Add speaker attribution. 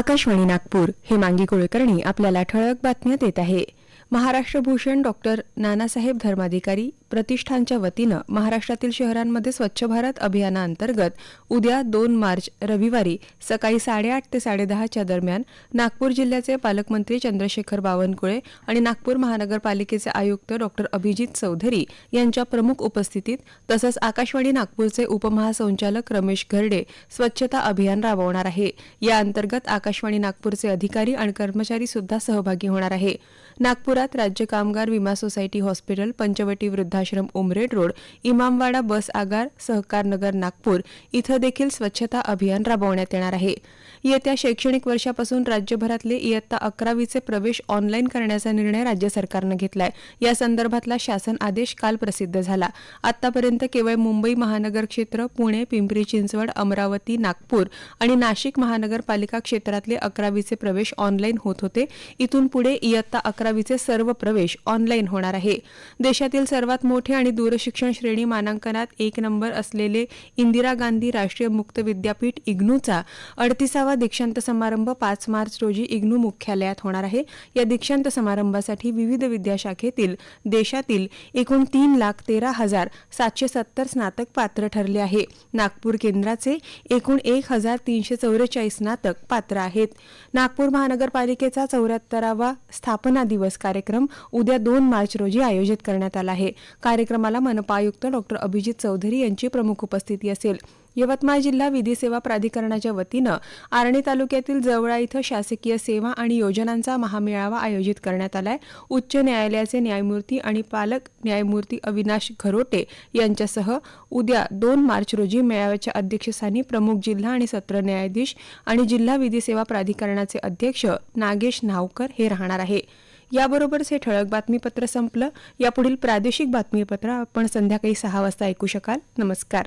Speaker 1: आकाशवाणी नागपूर हे मांगी कुळकर्णी आपल्याला ठळक बातम्या देत आहे. महाराष्ट्र भूषण डॉक्टर नानासाहेब धर्माधिकारी प्रतिष्ठानच्या वतीनं महाराष्ट्रातील शहरांमध्ये स्वच्छ भारत अभियानाअंतर्गत उद्या दोन मार्च रविवारी सकाळी साडेआठ ते साडेदहाच्या दरम्यान नागपूर जिल्ह्याचे पालकमंत्री चंद्रशेखर बावनकुळे आणि नागपूर महानगरपालिकेचे आयुक्त डॉक्टर अभिजित चौधरी यांच्या प्रमुख उपस्थितीत तसंच आकाशवाणी नागपूरचे उपमहासंचालक रमेश घरडे स्वच्छता अभियान राबवणार आहे. या अंतर्गत आकाशवाणी नागपूरचे अधिकारी आणि कर्मचारी सुद्धा सहभागी होणार आहे. नागपुरात राज्य कामगार विमा सोसायटी हॉस्पिटल पंचवटी वृद्धाश्रम उमरेड रोड इमामवाडा बस आगार सहकार नगर नागपूर इथं देखील स्वच्छता अभियान राबवण्यात येणार आहे. येत्या शैक्षणिक वर्षापासून राज्यभरातले इयत्ता अकरावीचे प्रवेश ऑनलाईन करण्याचा निर्णय राज्य सरकारनं घेतलाय. या संदर्भातला शासन आदेश काल प्रसिद्ध झाला. आतापर्यंत केवळ मुंबई महानगर क्षेत्र पुणे पिंपरी चिंचवड अमरावती नागपूर आणि नाशिक महानगरपालिका क्षेत्रातले अकरावीचे प्रवेश ऑनलाईन होत होते. इथून पुढे इयत्ता अकरावीचे सर्व प्रवेश ऑनलाईन होणार आहे. देशातील सर्वात मोठे आणि दूरशिक्षण श्रेणी मानांकनात एक नंबर असलेले इंदिरा गांधी राष्ट्रीय मुक्त विद्यापीठ इग्नूचा अडतीसावा दीक्षांत समारंभ पाच मार्च रोजी इग्नू मुख्यालयात होणार आहे. या दीक्षांत समारंभासाठी विविध विद्याशाखेतील देशातील एकूण तीन लाख तेरा हजार सातशे सत्तर स्नातक पात्र ठरले आहे. नागपूर केंद्राचे एकूण एक हजार तीनशे चौवेचाळीस स्नातक पात्र आहेत. नागपूर महानगरपालिकेचा चौऱ्याहत्तरावा स्थापना दिवस कार्यक्रम उद्या दोन मार्च रोजी आयोजित करण्यात आला आहे. कार्यक्रमाला मनपा आयुक्त डॉक्टर अभिजित चौधरी यांची प्रमुख उपस्थिती असेल. यवतमाळ जिल्हा विधी सेवा प्राधिकरणाच्या वतीनं आर्णी तालुक्यातील जवळा इथं शासकीय सेवा आणि योजनांचा महामेळावा आयोजित करण्यात आलाय. उच्च न्यायालयाचे न्यायमूर्ती आणि पालक न्यायमूर्ती अविनाश घरोटे यांच्यासह उद्या दोन मार्च रोजी मेळाव्याच्या अध्यक्षस्थानी प्रमुख जिल्हा आणि सत्र न्यायाधीश आणि जिल्हा विधी सेवा प्राधिकरणाचे अध्यक्ष नागेश नावकर हे राहणार आहे. याबरोबरच हे ठळक बातमीपत्र संपलं. यापुढील प्रादेशिक बातमीपत्र आपण संध्याकाळी सहा वाजता ऐकू शकाल. नमस्कार.